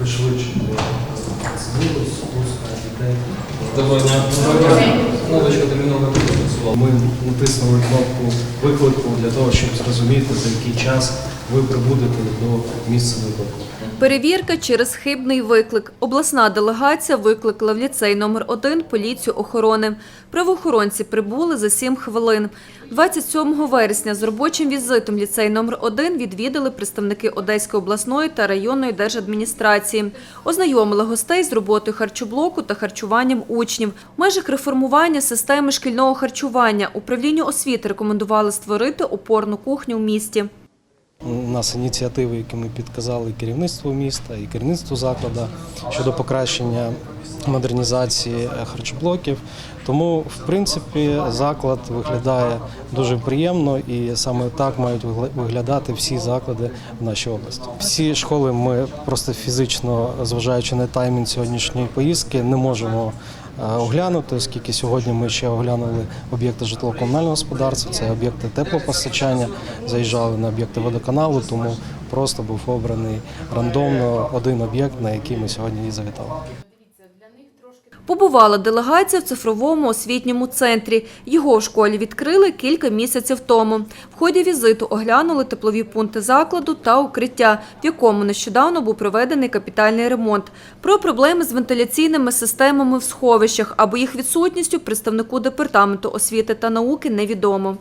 пришвидшити процедуру дітей. Ми натиснули кнопку виклику для того, щоб зрозуміти, за який час ви прибудете до місця виклику. Перевірка через хибний виклик. Обласна делегація викликала в ліцей номер 1 поліцію охорони. Правоохоронці прибули за 7 хвилин. 27 вересня з робочим візитом ліцей номер 1 відвідали представники Одеської обласної та районної держадміністрації. Ознайомили гостей з роботою харчоблоку та харчуванням учнів. В межах реформування системи шкільного харчування управлінню освіти рекомендували створити опорну кухню в місті. У нас ініціативи, які ми підказали керівництву міста і керівництву закладу щодо покращення модернізації е, харчоблоків. Тому, в принципі, заклад виглядає дуже приємно і саме так мають виглядати всі заклади в нашій області. Всі школи ми просто фізично, зважаючи на таймінг сьогоднішньої поїздки, не можемо оглянути, оскільки сьогодні ми ще оглянули об'єкти житлово-комунального господарства, це об'єкти теплопостачання, заїжджали на об'єкти водоканалу, тому просто був обраний рандомно один об'єкт, на який ми сьогодні і завітали. Побувала делегація в цифровому освітньому центрі. Його в школі відкрили кілька місяців тому. В ході візиту оглянули теплові пункти закладу та укриття, в якому нещодавно був проведений капітальний ремонт. Про проблеми з вентиляційними системами в сховищах або їх відсутністю представнику департаменту освіти та науки невідомо.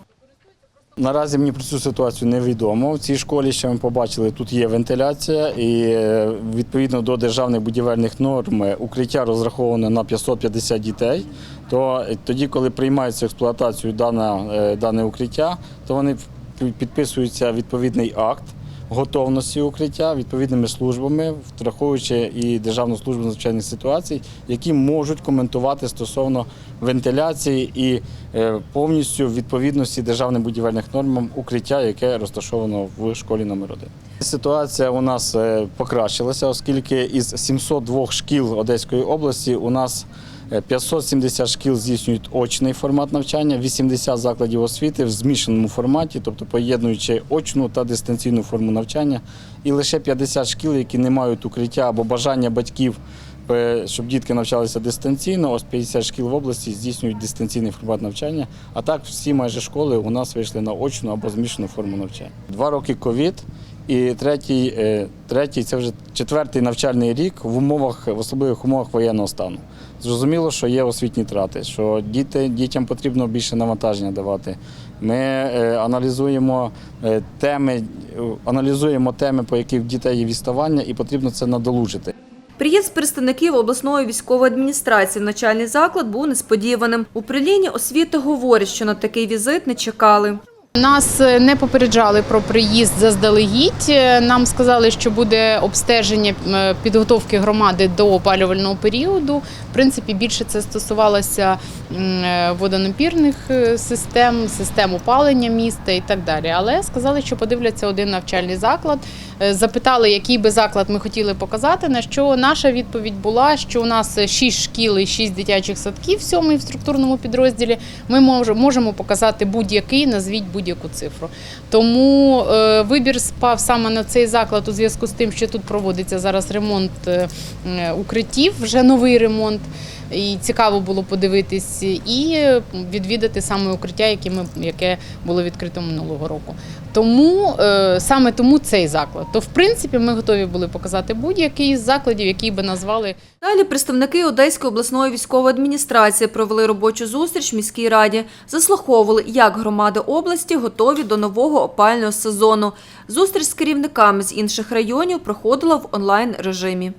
Наразі мені про цю ситуацію невідомо. В цій школі ще ми побачили, тут є вентиляція, і е, відповідно до державних будівельних норм е, укриття розраховане на 550 дітей. То е, тоді, коли приймається експлуатацію дане, дане укриття, то вони підписуються відповідний акт готовності укриття відповідними службами, враховуючи і Державну службу надзвичайних ситуацій, які можуть коментувати стосовно вентиляції і е, повністю відповідності державним будівельних нормам укриття, яке розташовано в школі номер 1 Ситуація у нас е, покращилася, оскільки із 702 шкіл Одеської області у нас 570 шкіл здійснюють очний формат навчання, 80 закладів освіти в змішаному форматі, тобто поєднуючи очну та дистанційну форму навчання, і лише 50 шкіл, які не мають укриття або бажання батьків, е, щоб дітки навчалися дистанційно. Ось 50 шкіл в області здійснюють дистанційний формат навчання. А так всі майже школи у нас вийшли на очну або змішану форму навчання. Два роки ковід. І третій, е, третій це вже четвертий навчальний рік в умовах, в особливих умовах воєнного стану. Зрозуміло, що є освітні трати, що діти, дітям потрібно більше навантаження давати. Ми е, аналізуємо е, теми, аналізуємо теми, по яких в дітей є відставання, і потрібно це надолужити. Приїзд представників обласної військової адміністрації в начальний заклад був несподіваним. У управлінні освіти говорять, що на такий візит не чекали. Нас е, не попереджали про приїзд заздалегідь. Е, Нам сказали, що буде обстеження е, підготовки громади до опалювального періоду. В принципі, більше це стосувалося водонапірних систем, систем опалення міста і так далі. Але сказали, що подивляться один навчальний заклад. Е, Запитали, який би заклад ми хотіли показати. На що наша відповідь була, що у нас 6 шкіл і 6 дитячих садків, сьомий в структурному підрозділі. Ми можемо показати будь-який, назвіть будь-яку цифру. Тому е, вибір спав саме на цей заклад у зв'язку з тим, що тут проводиться зараз ремонт е, укриттів, вже новий ремонт. І цікаво було подивитись і відвідати саме укриття, яке ми яке було відкрито минулого року. Тому е, саме тому цей заклад. То в принципі ми готові були показати будь-який з закладів, який би назвали Далі представники Одеської обласної військової адміністрації провели робочу зустріч в міській раді. Заслуховували, як громади області готові до нового опального сезону. Зустріч з керівниками з інших районів проходила в онлайн режимі.